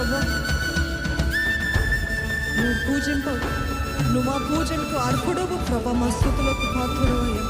ప్రభు. నువ్వు పూజింప నువ్వు మా పూజలకు అర్పుడవు ప్రభ. మా స్థుతులకు పాత్రుడు అయ్యా